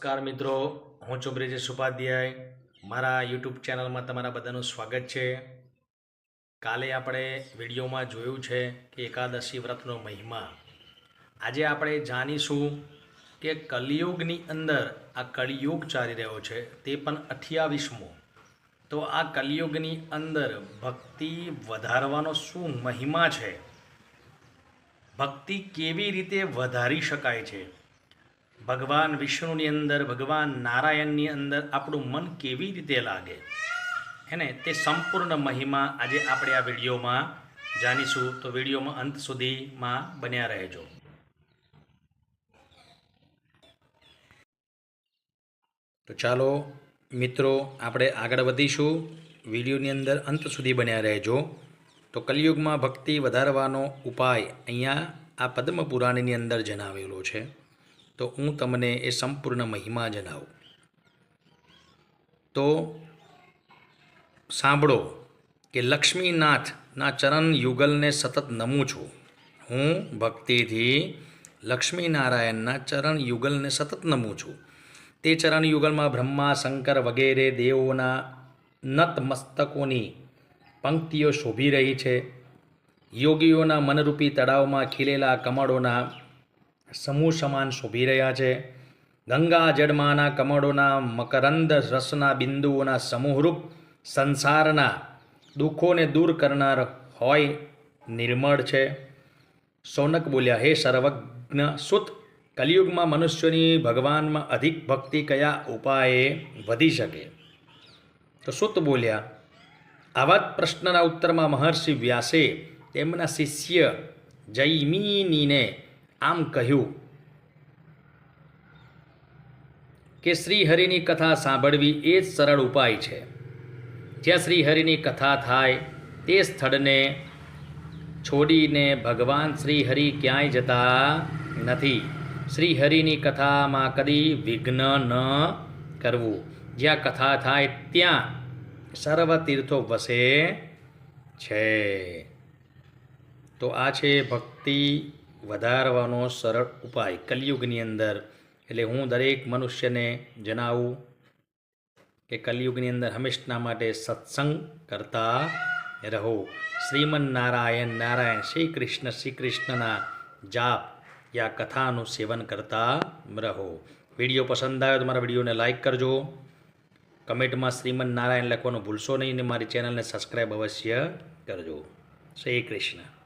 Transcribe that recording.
નમસ્કાર મિત્રો. હું છું બ્રિજેશ ઉપાધ્યાય. મારા યુટ્યુબ ચેનલમાં તમારા બધાનું સ્વાગત છે. કાલે આપણે વિડીયોમાં જોયું છે કે એકાદશી વ્રતનો મહિમા. આજે આપણે જાણીશું કે કલિયુગની અંદર આ કલિયુગ ચાલી રહ્યો છે, તે પણ અઠ્યાવીસમો. તો આ કલિયુગની અંદર ભક્તિ વધારવાનો શું મહિમા છે? ભક્તિ કેવી રીતે વધારી શકાય છે? ભગવાન વિષ્ણુની અંદર, ભગવાન નારાયણની અંદર આપણું મન કેવી રીતે લાગે? હેને, તે સંપૂર્ણ મહિમા આજે આપણે આ વિડીયોમાં જાણીશું. તો વિડીયોમાં અંત સુધીમાં બન્યા રહેજો. તો ચાલો, મિત્રો, આપણે આગળ વધીશું. વિડીયોની અંદર અંત સુધી બન્યા રહેજો. તો કલિયુગમાં ભક્તિ વધારવાનો ઉપાય અહીંયા આ પદ્મ પુરાણની અંદર જણાવેલો છે. તો હું તમને એ સંપૂર્ણ મહિમા જણાવું. તો સાંભળો કે લક્ષ્મીનાથના ચરણ યુગલને સતત નમું છું. હું ભક્તિથી લક્ષ્મીનારાયણના ચરણ યુગલને સતત નમું છું. તે ચરણ યુગલમાં બ્રહ્મા, શંકર વગેરે દેવોના નત મસ્તકોની પંક્તિઓ શોભી રહી છે. યોગીઓના મનરૂપી તળાવમાં ખીલેલા કમળોના સમૂહ સમાન શોભી રહ્યા છે. ગંગા જળમાંના કમળોના મકરંદ રસના બિંદુઓના સમૂહરૂપ સંસારના દુઃખોને દૂર કરનાર હોય નિર્મળ છે. સોનક બોલ્યા, હે સર્વજ્ઞ સુત, કલિયુગમાં મનુષ્યની ભગવાનમાં અધિક ભક્તિ કયા ઉપાયે વધી શકે? તો સુત બોલ્યા, આવા જ પ્રશ્નના ઉત્તરમાં મહર્ષિ વ્યાસે તેમના શિષ્ય જૈમિનીને આમ કહ્યું, કે શ્રીહરિની કથા સાંભળવી એ જ સરળ ઉપાય છે. જ્યાં શ્રીહરિની કથા થાય તે સ્થળને છોડીને ભગવાન શ્રીહરિ ક્યાંય જતા નથી. શ્રીહરિની કથામાં કદી વિઘ્ન ન કરવું. જ્યાં કથા થાય ત્યાં સર્વ તીર્થો વસે છે. તો આ છે ભક્તિ વધારવાનો સરળ ઉપાય કલિયુગની અંદર. એટલે હું દરેક મનુષ્યને જણાવું કે કલિયુગની અંદર હંમેશના માટે સત્સંગ કરતા રહો. શ્રીમન નારાયણ નારાયણ શ્રી કૃષ્ણ શ્રી કૃષ્ણના જાપ યા કથાનું સેવન કરતા રહો. વીડિયો પસંદ આવ્યો તો મારા વિડીયોને લાઇક કરજો. કમેન્ટમાં શ્રીમન નારાયણ લખવાનું ભૂલશો નહીં અને મારી ચેનલને સબસ્ક્રાઈબ અવશ્ય કરજો. શ્રી કૃષ્ણ.